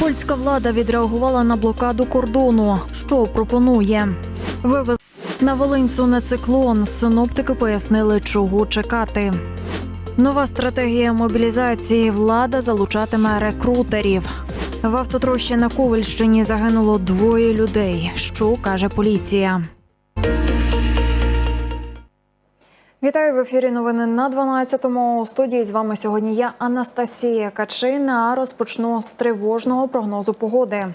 Польська влада відреагувала на блокаду кордону. Що пропонує? Вивез на Волинцю не циклон. Синоптики пояснили, чого чекати. Нова стратегія мобілізації. Влада залучатиме рекрутерів. В автотрощі на Ковальщині загинуло двоє людей. Що каже поліція? Вітаю в ефірі. Новини на 12-му. У студії з вами сьогодні я Анастасія Качина. Розпочну з тривожного прогнозу погоди.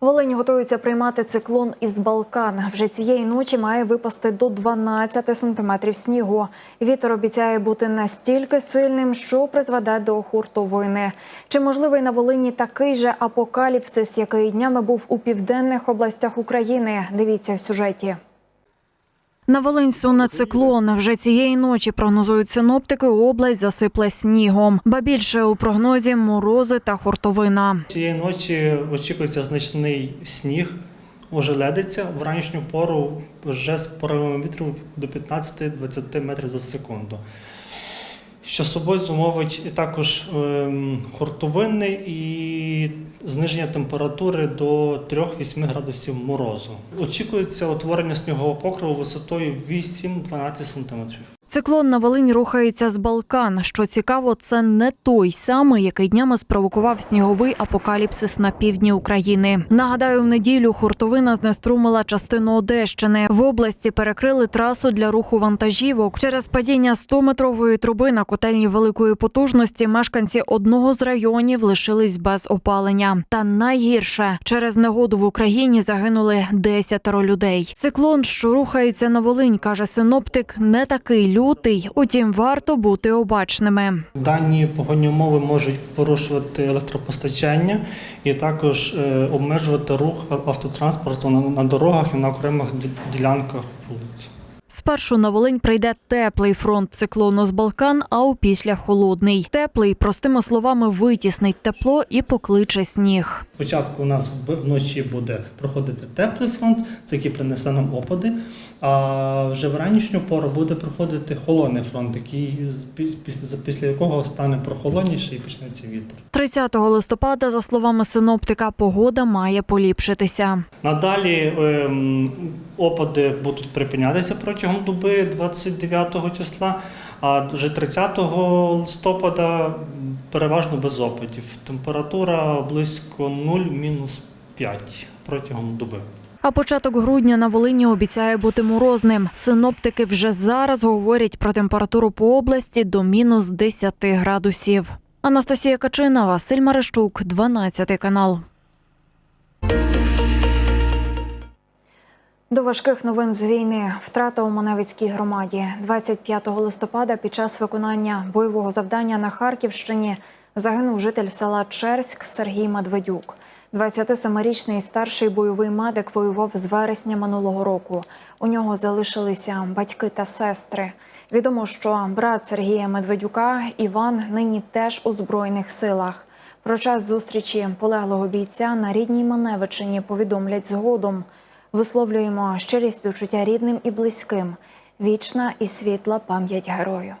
Волинь готується приймати циклон із Балкан. Вже цієї ночі має випасти до 12 сантиметрів снігу. Вітер обіцяє бути настільки сильним, що призведе до хуртовини. Чи можливий на Волині такий же апокаліпсис, який днями був у південних областях України? Дивіться в сюжеті. На Волинь циклон. Вже цієї ночі прогнозують синоптики. Область засипле снігом. Ба більше у прогнозі морози та хуртовина. Цієї ночі очікується значний сніг, ожеледиться в ранішню пору вже з поривами вітру до 15-20 метрів за секунду. Що собою зумовить також ем, хуртовини і зниження температури до 3-8 градусів морозу. Очікується утворення снігового покриву висотою 8-12 см. Циклон на Волинь рухається з Балкан. Що цікаво, це не той самий, який днями спровокував сніговий апокаліпсис на півдні України. Нагадаю, в неділю хуртовина знеструмила частину Одещини. В області перекрили трасу для руху вантажівок. Через падіння 100-метрової труби на котельні великої потужності мешканці одного з районів лишились без опалення. Та найгірше через негоду в Україні загинули 10 людей. Циклон, що рухається на Волинь, каже синоптик, не такий лютий. Утім, варто бути обачними. Дані погодні умови можуть порушувати електропостачання і також е, обмежувати рух автотранспорту на, на дорогах і на окремих ділянках вулиць. Спершу на Волинь прийде теплий фронт циклону з Балкан, а опісля холодний. Теплий, простими словами, витіснить тепло і покличе сніг. Спочатку у нас вночі буде проходити теплий фронт, це який принесе нам опади. А вже в ранішню пору буде проходити холодний фронт, який після якого стане прохолодніше і почнеться вітер. 30 листопада, за словами синоптика, погода має поліпшитися. Надалі ем, опади будуть припинятися протягом доби 29 числа, а вже 30 листопада переважно без опадів. Температура близько 0-5 протягом доби. А початок грудня на Волині обіцяє бути морозним. Синоптики вже зараз говорять про температуру по області до мінус 10 градусів. Анастасія Качина, Василь Марещук, 12 канал. До важких новин з війни втрата у Маневицькій громаді 25 листопада під час виконання бойового завдання на Харківщині загинув житель села Черськ Сергій Медведюк. 27-річний старший бойовий медик воював з вересня минулого року. У нього залишилися батьки та сестри. Відомо, що брат Сергія Медведюка Іван нині теж у збройних силах. Про час зустрічі полеглого бійця на рідній Маневичині повідомлять згодом. Висловлюємо щирі співчуття рідним і близьким. Вічна і світла пам'ять герою.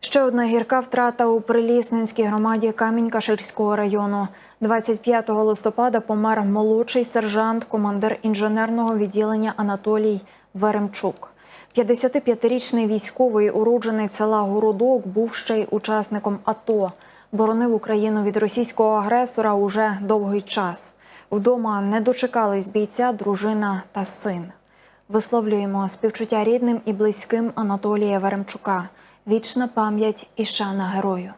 Ще одна гірка втрата у Прилісненській громаді Камінь-Каширського району. 25 листопада помер молодший сержант, командир інженерного відділення Анатолій Веремчук. 55-річний військовий уродженець села Городок був ще й учасником АТО. Боронив Україну від російського агресора уже довгий час. Вдома не дочекались бійця, дружина та син. Висловлюємо співчуття рідним і близьким Анатолія Веремчука. Вічна пам'ять і шана герою.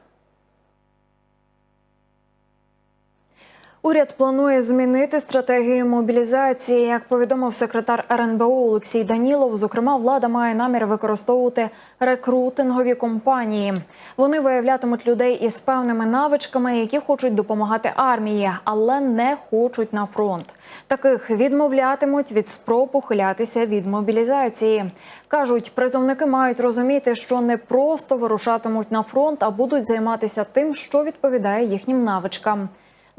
Уряд планує змінити стратегію мобілізації. Як повідомив секретар РНБО Олексій Данілов, зокрема, влада має намір використовувати рекрутингові компанії. Вони виявлятимуть людей із певними навичками, які хочуть допомагати армії, але не хочуть на фронт. Таких відмовлятимуть від спроб ухилятися від мобілізації. кажуть, призовники мають розуміти, що не просто вирушатимуть на фронт, а будуть займатися тим, що відповідає їхнім навичкам.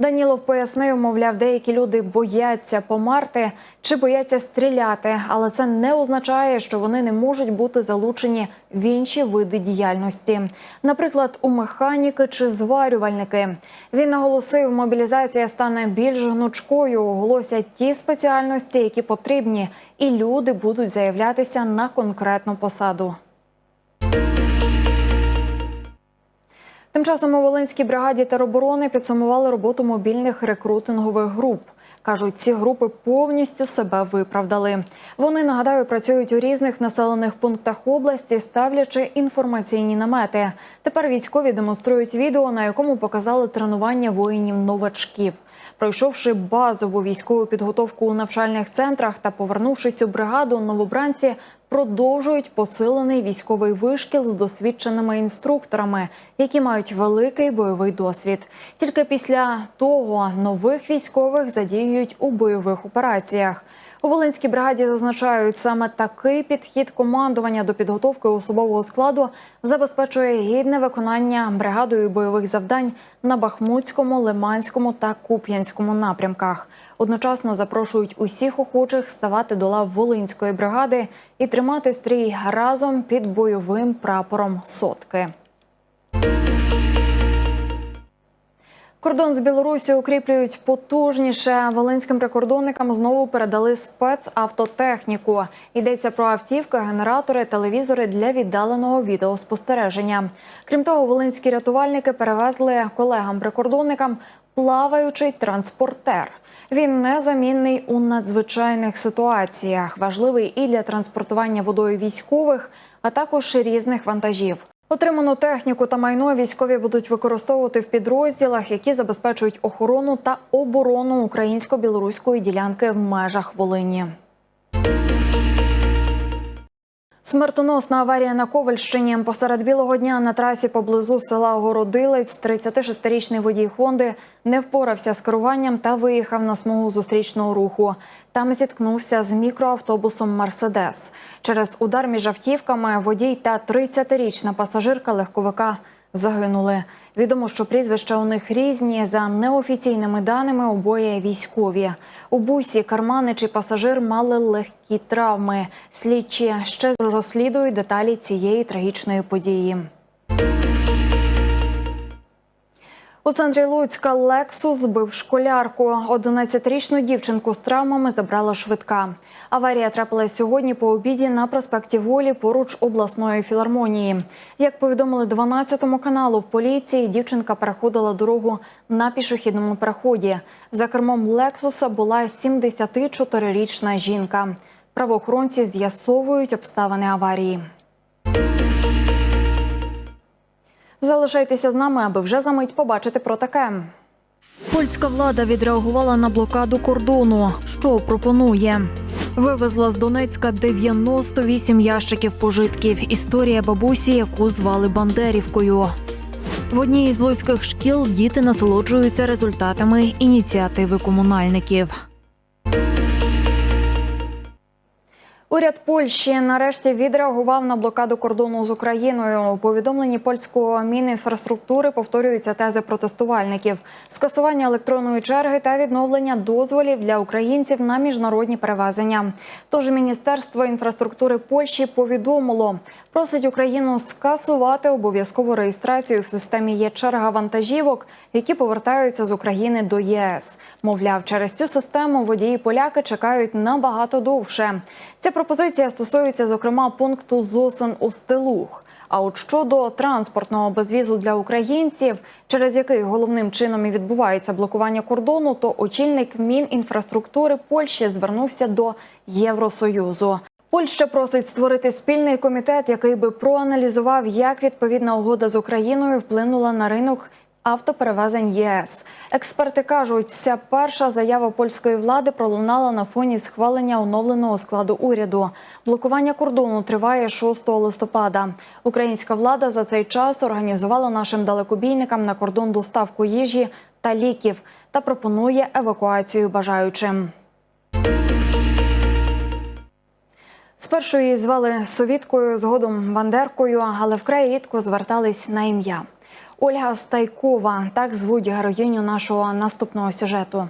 Данілов пояснив, мовляв, деякі люди бояться померти чи бояться стріляти, але це не означає, що вони не можуть бути залучені в інші види діяльності, наприклад, у механіки чи зварювальники. Він наголосив, мобілізація стане більш гнучкою. Оголосять ті спеціальності, які потрібні, і люди будуть заявлятися на конкретну посаду. Тим часом у Волинській бригаді тероборони підсумували роботу мобільних рекрутингових груп. Кажуть, ці групи повністю себе виправдали. Вони нагадаю працюють у різних населених пунктах області, ставлячи інформаційні намети. Тепер військові демонструють відео, на якому показали тренування воїнів новачків. Пройшовши базову військову підготовку у навчальних центрах та повернувшись у бригаду, новобранці продовжують посилений військовий вишкіл з досвідченими інструкторами, які мають великий бойовий досвід. Тільки після того нових військових задіюють у бойових операціях. У Волинській бригаді зазначають, саме такий підхід командування до підготовки особового складу забезпечує гідне виконання бригадою бойових завдань на Бахмутському, Лиманському та Куп'янському напрямках. Одночасно запрошують усіх охочих ставати до лав Волинської бригади і тримати стрій разом під бойовим прапором сотки. Кордон з Білорусі укріплюють потужніше. Волинським прикордонникам знову передали спецавтотехніку. Йдеться про автівки, генератори, телевізори для віддаленого відеоспостереження. Крім того, волинські рятувальники перевезли колегам-прикордонникам плаваючий транспортер. Він незамінний у надзвичайних ситуаціях, важливий і для транспортування водою військових, а також різних вантажів. Отриману техніку та майно військові будуть використовувати в підрозділах, які забезпечують охорону та оборону українсько-білоруської ділянки в межах Волині. Смертоносна аварія на Ковальщині. Посеред білого дня на трасі поблизу села Городилець 36-річний водій Хонди не впорався з керуванням та виїхав на смугу зустрічного руху. Там зіткнувся з мікроавтобусом Мерседес. Через удар між автівками водій та 30-річна пасажирка легковика загинули. Відомо, що прізвища у них різні. За неофіційними даними, обоє військові. У бусі карманич і пасажир мали легкі травми. Слідчі ще розслідують деталі цієї трагічної події. У центрі Луцька Лексус збив школярку. 11-річну дівчинку з травмами забрала швидка. Аварія трапилась сьогодні по обіді на проспекті Волі поруч обласної філармонії. Як повідомили 12 каналу в поліції, дівчинка переходила дорогу на пішохідному переході. За кермом Лексуса була 74-річна жінка. Правоохоронці з'ясовують обставини аварії. Залишайтеся з нами, аби вже за мить побачити про таке. Польська влада відреагувала на блокаду кордону. Що пропонує? Вивезла з Донецька 98 ящиків пожитків. Історія бабусі, яку звали Бандерівкою. В одній із луцьких шкіл діти насолоджуються результатами ініціативи комунальників. Уряд Польщі нарешті відреагував на блокаду кордону з Україною. У повідомленні польського мінінфраструктури повторюються тези протестувальників: скасування електронної черги та відновлення дозволів для українців на міжнародні перевезення. Тож міністерство інфраструктури Польщі повідомило, просить Україну скасувати обов'язкову реєстрацію в системі є черга вантажівок, які повертаються з України до ЄС. Мовляв, через цю систему водії поляки чекають набагато довше. Ця пропозиція стосується зокрема пункту ЗОСин у Стелух. А от щодо транспортного безвізу для українців, через який головним чином і відбувається блокування кордону, то очільник Мінінфраструктури Польщі звернувся до Євросоюзу. Польща просить створити спільний комітет, який би проаналізував, як відповідна угода з Україною вплинула на ринок автоперевезень ЄС. Експерти кажуть, ця перша заява польської влади пролунала на фоні схвалення оновленого складу уряду. Блокування кордону триває 6 листопада. Українська влада за цей час організувала нашим далекобійникам на кордон доставку їжі та ліків та пропонує евакуацію бажаючим. Спершу її звали совіткою, згодом бандеркою, але вкрай рідко звертались на ім'я. Ольга Стайкова так звуть героїню нашого наступного сюжету.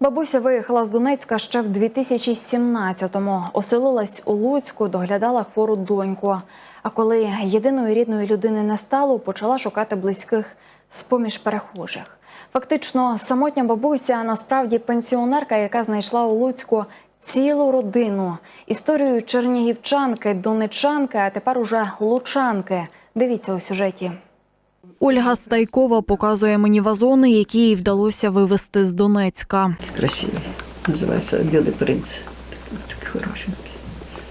Бабуся виїхала з Донецька ще в 2017-му. Оселилась у Луцьку, доглядала хвору доньку. А коли єдиної рідної людини не стало, почала шукати близьких з-поміж перехожих. Фактично, самотня бабуся а насправді пенсіонерка, яка знайшла у Луцьку цілу родину. Історію чернігівчанки, донечанки, а тепер уже лучанки. Дивіться у сюжеті. Ольга Стайкова показує мені вазони, які їй вдалося вивезти з Донецька. красивий. Називається Білий принц. Такий, хорошенький.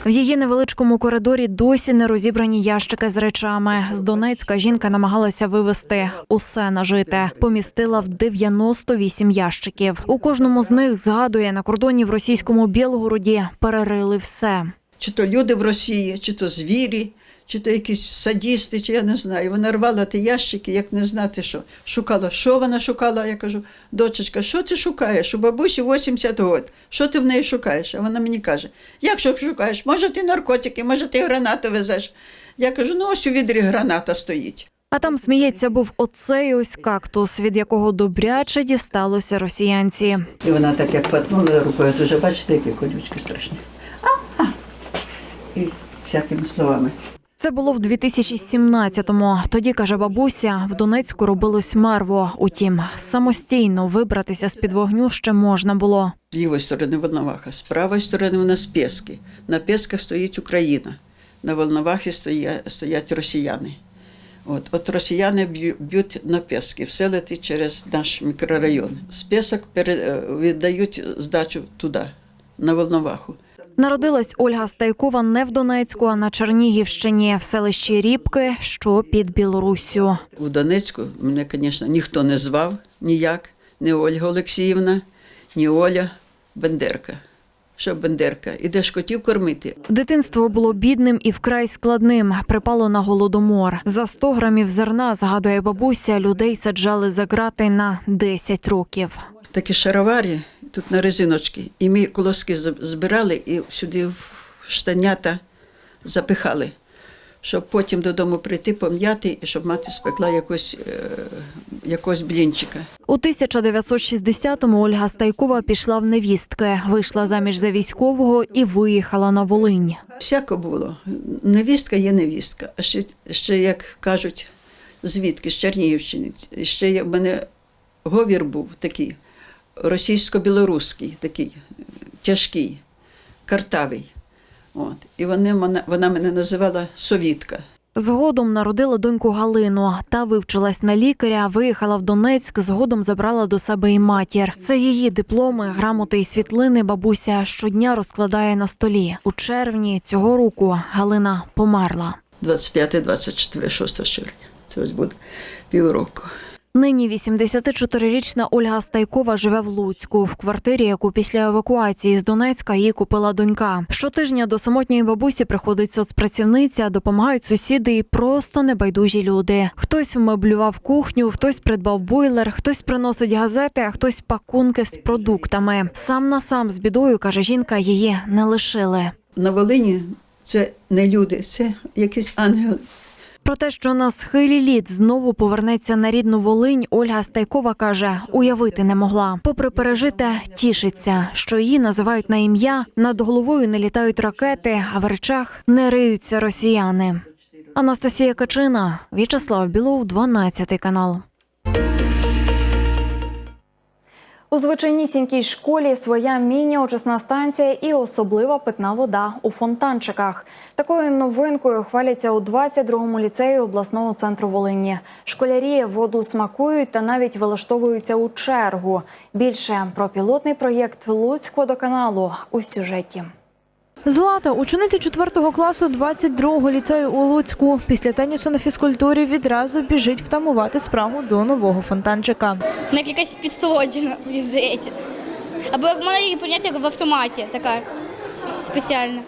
В її невеличкому коридорі досі не розібрані ящики з речами. З Донецька жінка намагалася вивезти усе нажите. Помістила в 98 ящиків. У кожному з них згадує на кордоні в російському Білгороді перерили все. Чи то люди в Росії, чи то звірі, чи то якісь садісти, чи я не знаю. Вона рвала ті ящики, як не знати що. Шукала, що вона шукала. Я кажу, дочечка, що ти шукаєш? У бабусі 80 років. Що ти в неї шукаєш? А вона мені каже: як що шукаєш? Може, ти наркотики, може, ти гранати везеш. Я кажу, ну ось у відрі граната стоїть. А там сміється був оцей ось кактус, від якого добряче дісталося росіянці. І вона так як патнула рукою, дуже бачите, які колючки страшні. А, а. І всякими словами. Це було в 2017-му. Тоді каже бабуся, в Донецьку робилось мерво. Утім, самостійно вибратися з під вогню ще можна було. З лівої сторони Волноваха, з правої сторони у нас Пески. На Песках стоїть Україна, на Волновахі стоять, стоять росіяни. От, от росіяни б'ю- б'ють на Пески, все летить через наш мікрорайон. З пере, е, віддають здачу туди, на Волноваху. Народилась Ольга Стайкова не в Донецьку, а на Чернігівщині, в селищі Рібки, що під Білоруссю. В Донецьку мене, звісно, ніхто не звав ніяк, ні Ольга Олексіївна, ні Оля Бендерка. Що Бендерка? Ідеш котів кормити, Дитинство було бідним і вкрай складним. Припало на голодомор. За 100 грамів зерна, згадує бабуся, людей саджали за грати на 10 років. такі шаровари, тут на резиночки, і ми колоски збирали і сюди в штанята запихали, щоб потім додому прийти, пом'яти, і щоб мати спекла якось, е, якогось блінчика. У 1960-му Ольга Стайкова пішла в невістки, вийшла заміж за військового і виїхала на Волинь. Всяко було. Невістка є невістка. А ще, ще як кажуть, звідки, з Чернігівщини. Ще в мене говір був такий, російсько-білоруський, такий тяжкий, картавий. От. І вони, вона мене називала совітка. Згодом народила доньку Галину. Та вивчилась на лікаря, виїхала в Донецьк. Згодом забрала до себе і матір. Це її дипломи, грамоти і світлини. Бабуся щодня розкладає на столі. У червні цього року Галина померла. 25-24, 6 червня. Це ось буде півроку. Нині 84-річна Ольга Стайкова живе в Луцьку в квартирі, яку після евакуації з Донецька їй купила донька. Щотижня до самотньої бабусі приходить соцпрацівниця, допомагають сусіди і просто небайдужі люди. Хтось вмеблював кухню, хтось придбав бойлер, хтось приносить газети, а хтось пакунки з продуктами. Сам на сам з бідою каже жінка, її не лишили. На Волині це не люди, це якісь ангели. Про те, що на схилі літ знову повернеться на рідну Волинь, Ольга Стайкова каже, уявити не могла. Попри пережите, тішиться, що її називають на ім'я, над головою не літають ракети, а в речах не риються росіяни. Анастасія Качина, В'ячеслав Білов, 12 канал. У звичайнісінькій школі своя міні-очисна станція і особлива питна вода у фонтанчиках. Такою новинкою хваляться у 22-му ліцеї обласного центру Волині. Школярі воду смакують та навіть вилаштовуються у чергу. Більше про пілотний проєкт Луцькводоканалу у сюжеті. Злата, учениця 4 класу 22-го ліцею у Луцьку. Після тенісу на фізкультурі відразу біжить втамувати спрагу до нового фонтанчика. На якась підсолоджена, мені здається. Або як можна її поняти як в автоматі, така спеціальна.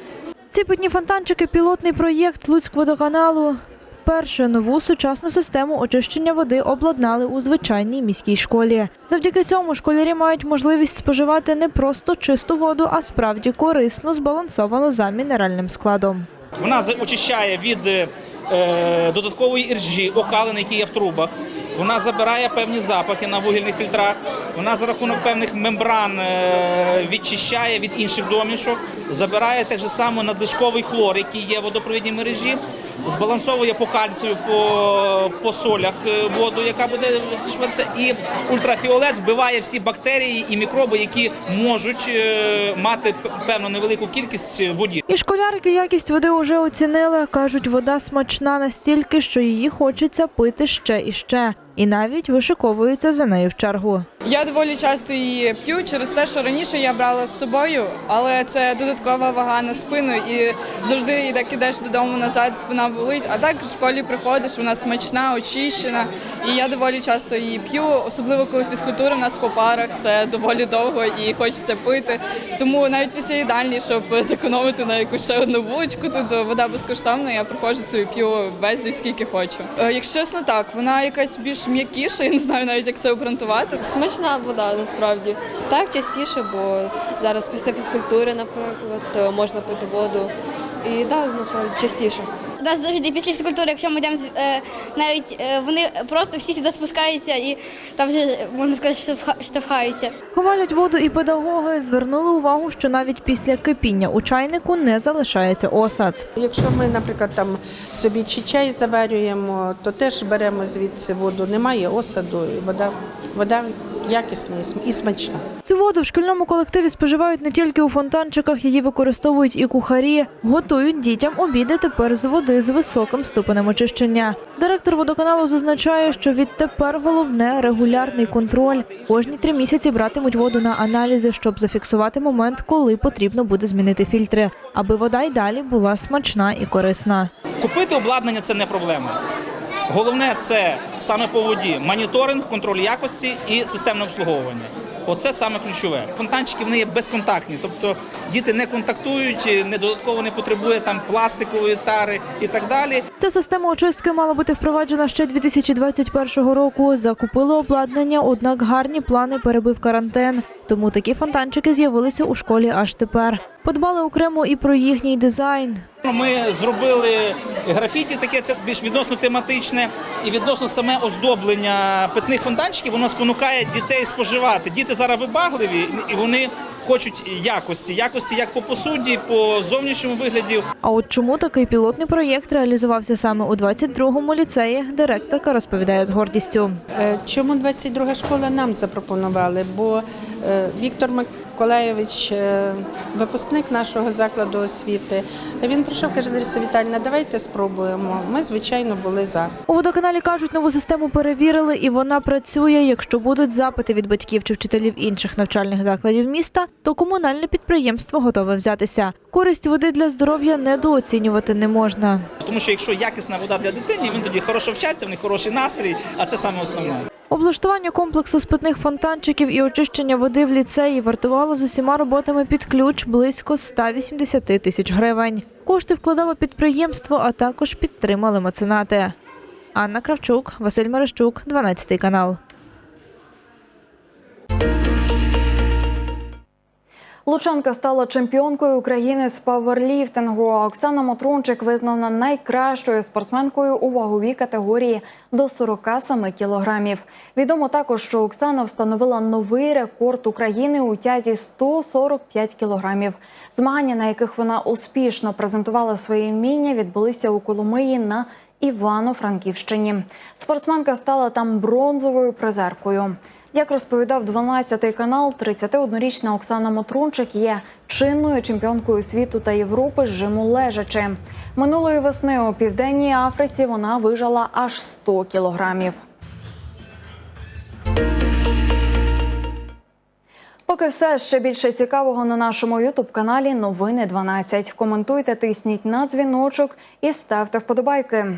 Ці питні фонтанчики пілотний проєкт Луцькводоканалу. Вперше нову сучасну систему очищення води обладнали у звичайній міській школі. Завдяки цьому школярі мають можливість споживати не просто чисту воду, а справді корисну, збалансовану за мінеральним складом. Вона очищає від е, додаткової іржі, окалин, які є в трубах. вона забирає певні запахи на вугільних фільтрах. Вона за рахунок певних мембран е, відчищає від інших домішок, забирає так же само надлишковий хлор, який є в водопровідній мережі, збалансовує по кальцію, по, по солях е, воду, яка буде швидше, і ультрафіолет вбиває всі бактерії і мікроби, які можуть е, мати певну невелику кількість воді. І школярики якість води вже оцінили. Кажуть, вода смачна настільки, що її хочеться пити ще і ще. І навіть вишиковуються за нею в чергу. Я доволі часто її п'ю через те, що раніше я брала з собою, але це додаткова вага на спину, і завжди і так ідеш додому назад, спина болить. А так в школі приходиш, вона смачна, очищена. І я доволі часто її п'ю, особливо коли фізкультура в нас по парах, це доволі довго і хочеться пити. Тому навіть після їдальні, щоб зекономити на якусь ще одну булочку, тут вода безкоштовна, я приходжу собі п'ю безліч скільки хочу. Е, Якщо чесно, так, вона якась більш м'якіша, я не знаю навіть як це обґрунтувати. Смачна вода насправді. Так частіше, бо зараз після фізкультури, наприклад, можна пити воду. І так, насправді частіше. Нас завжди після фізкультури, якщо ми йдемо, е, навіть е, вони просто всі сюди спускаються і там вже, можна сказати, штовха- штовхаються. Хвалять воду і педагоги звернули увагу, що навіть після кипіння у чайнику не залишається осад. Якщо ми, наприклад, там собі чи чай заварюємо, то теж беремо звідси воду. Немає осаду, і вода, вода якісна і см- смачна. Цю воду в шкільному колективі споживають не тільки у фонтанчиках, її використовують і кухарі. Готують дітям обіди тепер з води з високим ступенем очищення. Директор водоканалу зазначає, що відтепер головне регулярний контроль. Кожні три місяці братимуть воду на аналізи, щоб зафіксувати момент, коли потрібно буде змінити фільтри, аби вода й далі була смачна і корисна. Купити обладнання це не проблема. Головне це саме по воді моніторинг, контроль якості і системне обслуговування. Оце саме ключове. Фонтанчики вони є безконтактні, тобто діти не контактують, не додатково не потребує там пластикової тари і так далі. Ця система очистки мала бути впроваджена ще 2021 року. Закупили обладнання, однак гарні плани перебив карантин. Тому такі фонтанчики з'явилися у школі аж тепер. Подбали окремо і про їхній дизайн. Ми зробили графіті таке те- більш відносно тематичне і відносно саме оздоблення питних фонтанчиків. Воно спонукає дітей споживати. Діти зараз вибагливі і вони хочуть якості, якості як по посуді, по зовнішньому вигляді. А от чому такий пілотний проєкт реалізувався саме у 22-му ліцеї, директорка розповідає з гордістю. Е, Чому 22 школа нам запропонували? Бо е, Віктор Миколайович, е, випускник нашого закладу освіти, він прийшов, каже, Лариса Віталіївна, давайте спробуємо. Ми, звичайно, були за. У водоканалі кажуть, нову систему перевірили, і вона працює. Якщо будуть запити від батьків чи вчителів інших навчальних закладів міста, то комунальне підприємство готове взятися. Користь води для здоров'я недооцінювати не можна. Тому що якщо якісна вода для дитини, він тоді хорошо вчаться, в них хороший настрій, а це саме основне. Облаштування комплексу спитних фонтанчиків і очищення води в ліцеї вартувало з усіма роботами під ключ близько 180 тисяч гривень. Кошти вкладало підприємство, а також підтримали меценати. Анна Кравчук, Василь Мерещук, 12 канал. Лучанка стала чемпіонкою України з паверліфтингу. А Оксана Мотрунчик визнана найкращою спортсменкою у ваговій категорії до 47 кілограмів. Відомо також, що Оксана встановила новий рекорд України у тязі 145 кілограмів. Змагання, на яких вона успішно презентувала свої вміння, відбулися у Коломиї на Івано-Франківщині. Спортсменка стала там бронзовою призеркою. Як розповідав 12-й канал, 31-річна Оксана Мотрунчик є чинною чемпіонкою світу та Європи з жиму лежачи. Минулої весни у південній Африці вона вижала аж 100 кілограмів. Поки все ще більше цікавого на нашому ютуб-каналі Новини 12. Коментуйте, тисніть на дзвіночок і ставте вподобайки.